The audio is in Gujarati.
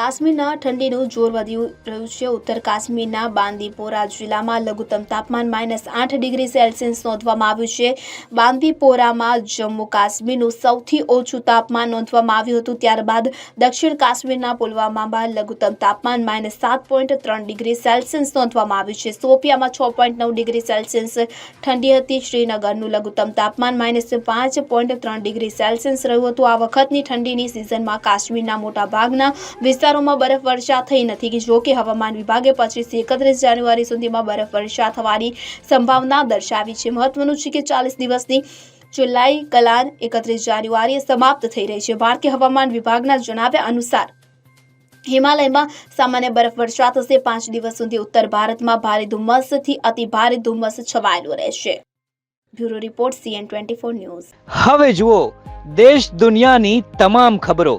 કાશ્મીરના ઠંડીનું જોર વધ્યું રહ્યું છે. ઉત્તર કાશ્મીરના બાંદીપોરા જિલ્લામાં લઘુત્તમ તાપમાન માઇનસ આઠ ડિગ્રી સેલ્સિયસ નોંધવામાં આવ્યું છે. બાંદીપોરામાં જમ્મુ કાશ્મીરનું સૌથી ઓછું તાપમાન નોંધવામાં આવ્યું હતું. ત્યારબાદ દક્ષિણ કાશ્મીરના પુલવામામાં લઘુત્તમ તાપમાન માઇનસ સાત પોઈન્ટ ત્રણ ડિગ્રી સેલ્સિયસ નોંધવામાં આવ્યું છે. સોપિયામાં છ પોઈન્ટ નવ ડિગ્રી સેલ્સિયસ ઠંડી હતી. શ્રીનગરનું લઘુત્તમ તાપમાન માઇનસ પાંચ પોઈન્ટ ત્રણ ડિગ્રી સેલ્સિયસ રહ્યું હતું. આ વખતની ઠંડીની સિઝનમાં કાશ્મીરના મોટા ભાગના વિસ્તારોમાં બરફ વર્ષા થઈ નથી. જો કે હવામાન વિભાગે પચીસથી એકત્રીસ જાન્યુઆરી સુધીમાં બરફ વર્ષા થવાની સંભાવના દર્શાવી છે. મહત્વનું છે કે ચાલીસ દિવસની જુલાઈ કલાન એકત્રીસ જાન્યુઆરીએ સમાપ્ત થઈ રહી છે. ભારતીય હવામાન વિભાગના જણાવ્યા અનુસાર, હિમાલયમાં સામાન્ય બરફ વર્ષા થશે. પાંચ દિવસ સુધી ઉત્તર ભારતમાં ભારે ધુમ્મસથી અતિ ભારે ધુમ્મસ છવાયેલું રહેશે. Bureau report, CN twenty news. હવે જુઓ, દેશ દુનિયાની તમામ ખબરો.